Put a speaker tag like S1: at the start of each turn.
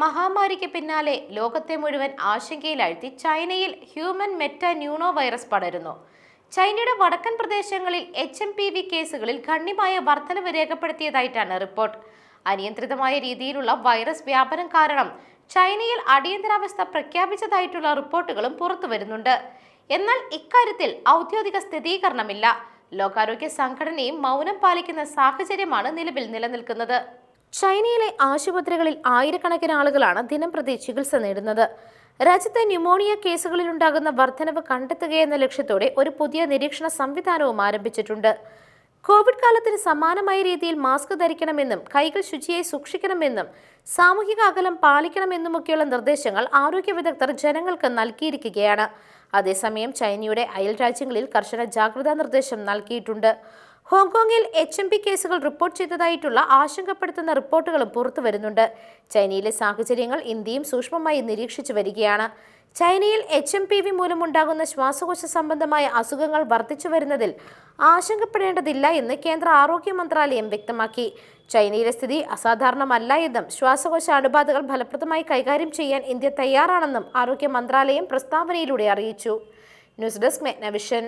S1: മഹാമാരിക്ക് പിന്നാലെ ലോകത്തെ മുഴുവൻ ആശങ്കയിലാഴ്ത്തി ചൈനയിൽ ഹ്യൂമൻ മെറ്റ ന്യൂണോ വൈറസ് പടരുന്നു. ചൈനയുടെ വടക്കൻ പ്രദേശങ്ങളിൽ എച്ച് എം പി വി കേസുകളിൽ ഗണ്യമായ വർധനവ് രേഖപ്പെടുത്തിയതായിട്ടാണ് റിപ്പോർട്ട്. അനിയന്ത്രിതമായ രീതിയിലുള്ള വൈറസ് വ്യാപനം കാരണം ചൈനയിൽ അടിയന്തരാവസ്ഥ പ്രഖ്യാപിച്ചതായിട്ടുള്ള റിപ്പോർട്ടുകളും പുറത്തുവരുന്നുണ്ട്. എന്നാൽ ഇക്കാര്യത്തിൽ ഔദ്യോഗിക സ്ഥിരീകരണമില്ല. ലോകാരോഗ്യ സംഘടനയും മൗനം പാലിക്കുന്ന സാഹചര്യമാണ് നിലവിൽ നിലനിൽക്കുന്നത്. ചൈനയിലെ ആശുപത്രികളിൽ ആയിരക്കണക്കിന് ആളുകളാണ് ദിനംപ്രതി ചികിത്സ നേടുന്നത്. രാജ്യത്തെ ന്യൂമോണിയ കേസുകളിൽ ഉണ്ടാകുന്ന വർധനവ് കണ്ടെത്തുകയെന്ന ലക്ഷ്യത്തോടെ ഒരു പുതിയ നിരീക്ഷണ സംവിധാനവും ആരംഭിച്ചിട്ടുണ്ട്. കോവിഡ് കാലത്തിന് സമാനമായ രീതിയിൽ മാസ്ക് ധരിക്കണമെന്നും കൈകൾ ശുചിയായി സൂക്ഷിക്കണമെന്നും സാമൂഹിക അകലം പാലിക്കണമെന്നുമൊക്കെയുള്ള നിർദ്ദേശങ്ങൾ ആരോഗ്യ വിദഗ്ധർ ജനങ്ങൾക്ക് നൽകിയിരിക്കുകയാണ്. അതേസമയം ചൈനയുടെ അയൽ രാജ്യങ്ങളിൽ കർശന ജാഗ്രതാ നിർദ്ദേശം നൽകിയിട്ടുണ്ട്. ഹോങ്കോങ്ങിൽ എച്ച് എം പി കേസുകൾ റിപ്പോർട്ട് ചെയ്തതായിട്ടുള്ള ആശങ്കപ്പെടുത്തുന്ന റിപ്പോർട്ടുകളും പുറത്തു വരുന്നുണ്ട്. ചൈനയിലെ സാഹചര്യങ്ങൾ ഇന്ത്യയും സൂക്ഷ്മമായി നിരീക്ഷിച്ചു വരികയാണ്. ചൈനയിൽ എച്ച് എം പി വി മൂലമുണ്ടാകുന്ന ശ്വാസകോശ സംബന്ധമായ അസുഖങ്ങൾ വർദ്ധിച്ചു വരുന്നതിൽ ആശങ്കപ്പെടേണ്ടതില്ല എന്ന് കേന്ദ്ര ആരോഗ്യ മന്ത്രാലയം വ്യക്തമാക്കി. ചൈനയിലെ സ്ഥിതി അസാധാരണമല്ല എന്നും ശ്വാസകോശ അണുബാധകൾ ഫലപ്രദമായി കൈകാര്യം ചെയ്യാൻ ഇന്ത്യ തയ്യാറാണെന്നും ആരോഗ്യ മന്ത്രാലയം പ്രസ്താവനയിലൂടെ അറിയിച്ചു. News desk മെഗ്നവിഷൻ.